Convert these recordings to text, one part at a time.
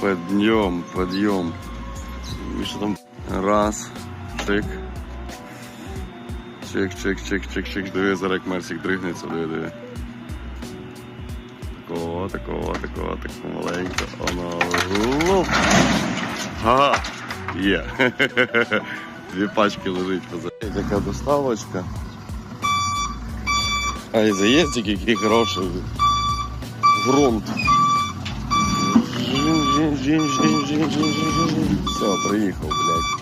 Подъем, подъем. І що там? Раз, чик. Чик, чик, чик, чик, чик. Диви, зараз як Мерсик дригнеться, диви, диви. Такого, такого, такого, такого маленько. Оно. Луп. Ага. Є. Дві пачки лежить позаді. Така доставочка. А і заїздик який хороший. Грунт. Жін, жін, жін, жін, жін, жін, жін, жін. Все, приїхав, блядь.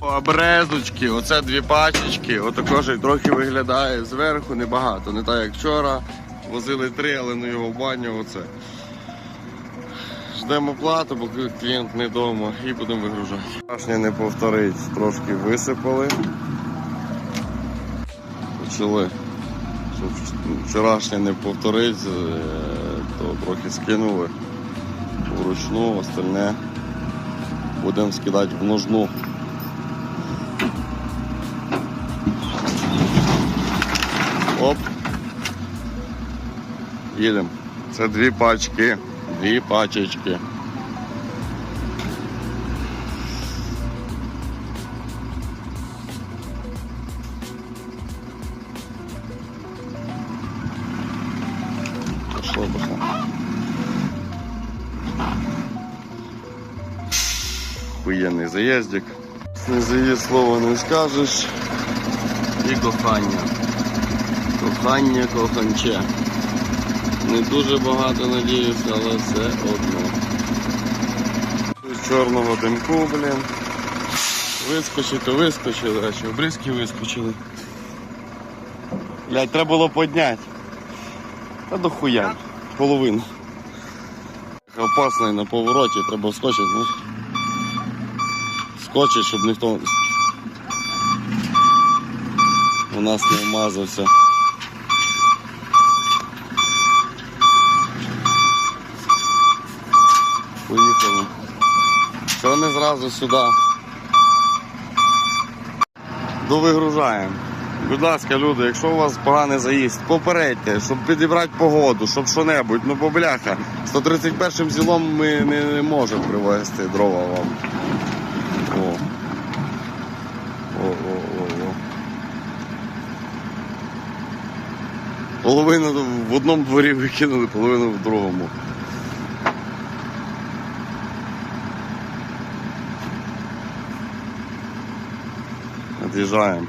Обрезочки, оце дві пачечки, отако ж трохи виглядає зверху, небагато, не так як вчора. Возили три, але ну його в баню оце. Ждемо плату, бо клієнт не вдома і будемо вигружати. Вчорашнє не повторить, трошки висипали. Почали. Щоб вчорашнє не повторить, е, то трохи скинули вручну, остальне будемо скидати в ножну. Оп. Їдемо. Це дві пачки. Дві пачечки. Пошло, пошло. Хуєнний заїздик. Не заїзд слова не скажеш. І кохання. Кохання, коханче. Не дуже багато надіюся, але все одно. З чорного димку, блін. Вискочити, вискочили, а ще обрізки вискочили. Блять, треба було підняти. Та до хуя. Половину. Опасний на повороті, треба вскочити. Ну. Скочить, щоб ніхто у нас не вмазався. Поїхали. Що не зразу сюди. Довигружаємо. Будь ласка, люди, якщо у вас поганий заїзд, попередьте, щоб підібрати погоду, щоб що-небудь. Ну, бо бляха, 131 зілом ми не, не можемо привезти дрова вам. О. О, о, о, о. Половину в одному дворі викинули, половину в другому. Отъезжаем.